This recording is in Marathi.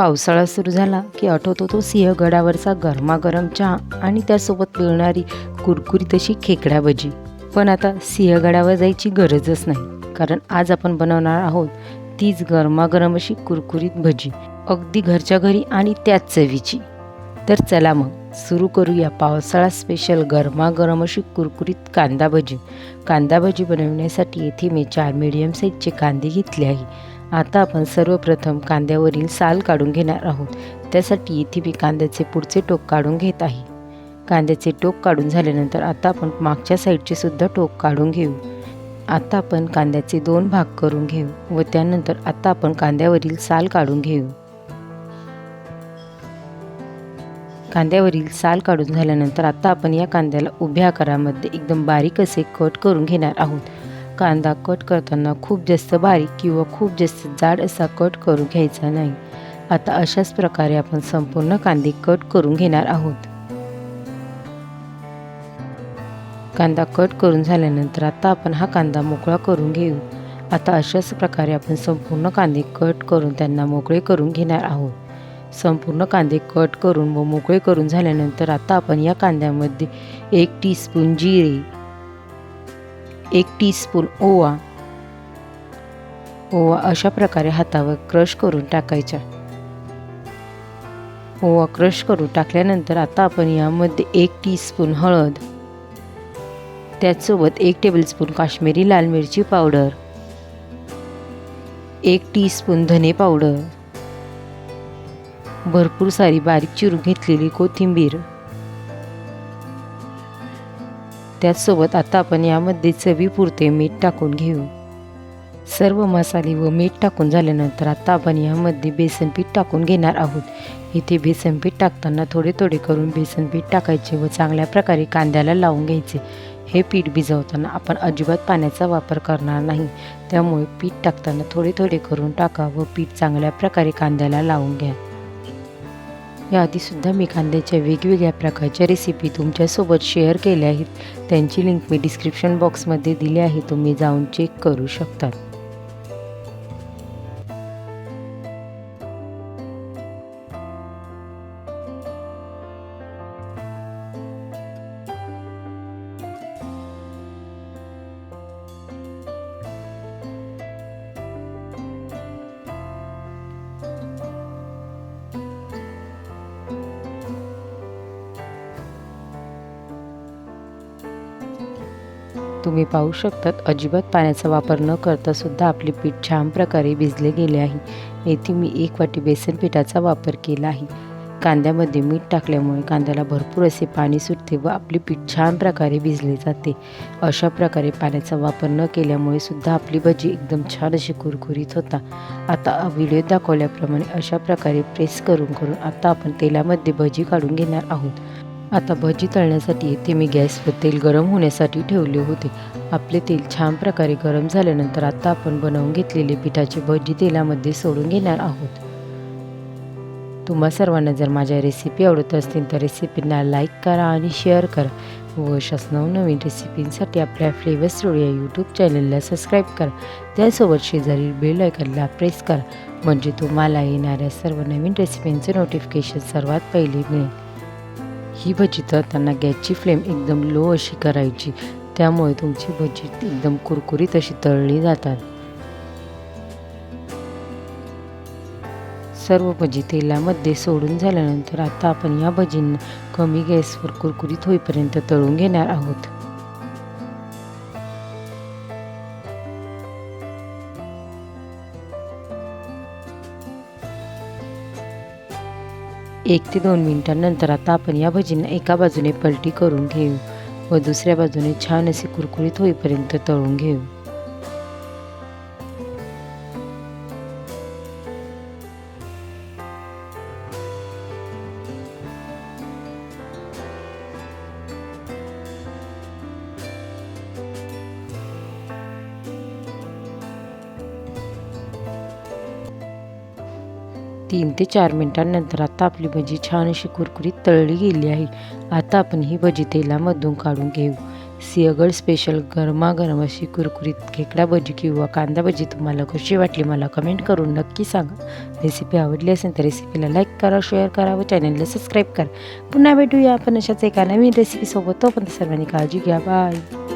पावसाळा सुरू झाला की आठवतो तो सिंहगडावरचा गरमागरम चहा आणि त्यासोबत मिळणारी कुरकुरीत अशी खेकडा भजी. पण आता सिंहगडावर जायची गरजच नाही कारण आज आपण बनवणार आहोत तीच गरमागरम अशी कुरकुरीत भजी अगदी घरच्या घरी आणि त्याच चवीची. तर चला मग सुरू करूया पावसाळा स्पेशल गरमागरम अशी कुरकुरीत कांदा भजी. कांदा भजी बनवण्यासाठी येथे मी चार मीडियम साईजचे कांदे घेतले आहे. आता आपण सर्वप्रथम कांद्यावरील साल काढून घेणार आहोत. त्यासाठी इथे मी कांद्याचे पुढचे टोक काढून घेत आहे. कांद्याचे टोक काढून झाल्यानंतर आता आपण मागच्या साईडचे सुद्धा टोक काढून घेऊ. आता आपण कांद्याचे दोन भाग करून घेऊ व त्यानंतर आता आपण कांद्यावरील साल काढून घेऊ. कांद्यावरील साल काढून झाल्यानंतर आता आपण या कांद्याला उभ्या आकारामध्ये एकदम बारीक असे कट करून घेणार आहोत. कांदा कट करताना खूप जास्त बारीक किंवा खूप जास्त जाड असा कट करून घ्यायचा नाही. आता अशाच प्रकारे आपण संपूर्ण कांदे कट करून घेणार आहोत. कांदा कट करून झाल्यानंतर आता आपण हा कांदा मोकळा करून घेऊ. आता अशाच प्रकारे आपण संपूर्ण कांदे कट करून त्यांना मोकळे करून घेणार आहोत. संपूर्ण कांदे कट करून व मोकळे करून झाल्यानंतर आता आपण या कांद्यामध्ये एक टीस्पून जिरे एक टीस्पून ओवा. ओवा अशा प्रकारे हातावर क्रश करून टाकायचा ओवा क्रश करून टाकल्यानंतर आता आपण यामध्ये एक टीस्पून हळद त्याचसोबत एक टेबलस्पून काश्मीरी लाल मिरची पावडर एक टीस्पून धने पावडर भरपूर सारी बारीक चिरून घेतलेली कोथिंबीर त्याचसोबत आता आपण यामध्ये चवीपुरते मीठ टाकून घेऊ. सर्व मसाले व मीठ टाकून झाल्यानंतर आता आपण यामध्ये बेसन पीठ टाकून घेणार आहोत. इथे बेसन पीठ टाकताना थोडे थोडे करून बेसन पीठ टाकायचे व चांगल्या प्रकारे कांद्याला लावून घ्यायचे. हे पीठ भिजवताना आपण अजिबात पाण्याचा वापर करणार नाही. त्यामुळे पीठ टाकताना थोडे थोडे करून टाका व पीठ चांगल्या प्रकारे कांद्याला लावून घ्या. याआधीसुद्धा मी कांद्याच्या वेगवेगळ्या प्रकारच्या रेसिपी तुमच्यासोबत शेअर केल्या आहेत. त्यांची लिंक मी डिस्क्रिप्शन बॉक्समध्ये दिली आहे. तुम्ही जाऊन चेक करू शकतात तुम्ही पाहू शकतात अजिबात पाण्याचा वापर न करता सुद्धा आपले पीठ छान प्रकारे भिजले गेले आहे. येथे मी एक वाटी बेसन पिठाचा वापर केला आहे. कांद्यामध्ये मीठ टाकल्यामुळे कांद्याला भरपूर असे पाणी सुटते व आपले पीठ छान प्रकारे भिजले जाते. अशा प्रकारे पाण्याचा वापर न केल्यामुळे सुद्धा आपली भजी एकदम छान अशी कुरकुरीत होता. आता व्हिडिओ दाखवल्याप्रमाणे अशा प्रकारे प्रेस करून करून आता आपण तेलामध्ये भजी काढून घेणार आहोत. आता भजी तळण्यासाठी येथे मी गॅसवर तेल गरम होण्यासाठी ठेवले होते. आपले तेल छान प्रकारे गरम झाल्यानंतर आता आपण बनवून घेतलेले पिठाचे भजी तेलामध्ये सोडून घेणार आहोत. तुम्हा सर्वांना जर माझ्या रेसिपी आवडत असतील तर रेसिपींना लाईक करा आणि शेअर करा. व अशाच नवनवीन रेसिपींसाठी आपल्या फ्लेवर स्टुडिओ या यूट्यूब चॅनलला सबस्क्राईब करा. त्यासोबत शेजारील बेल आयकनला प्रेस करा. म्हणजे तुम्हाला येणाऱ्या सर्व नवीन रेसिपींचे नोटिफिकेशन सर्वात पहिले मिळेल. ही भजी तळताना गॅसची फ्लेम एकदम लो अशी करायची. त्यामुळे तुमची भजी एकदम कुरकुरीत अशी तळली जातात. सर्व भजी तेलामध्ये सोडून झाल्यानंतर आता आपण या भजींना कमी गॅसवर कुरकुरीत होईपर्यंत तळून घेणार आहोत. एक ते दोन मिनिटांनंतर आता आपण या भजींना एका बाजूने पलटी करून घेऊ व दुसऱ्या बाजूने छान असे कुरकुरीत होईपर्यंत तळून घेऊ. तीन ते चार मिनिटांनंतर आता आपली भजी छान अशी कुरकुरीत तळली गेली आहे. आता आपण ही भजी तेलामधून काढून घेऊ. सिंहगड स्पेशल गरमागरम अशी कुरकुरीत खेकडा भजी किंवा कांदा भजी तुम्हाला कशी वाटली मला कमेंट करून नक्की सांगा. रेसिपी आवडली असेल तर रेसिपीला लाईक करा शेअर करा व चॅनलला सबस्क्राईब करा. पुन्हा भेटूया आपण अशाच एका नवीन रेसिपीसोबत तोपर्यंत सर्वांनी काळजी घ्या. बाय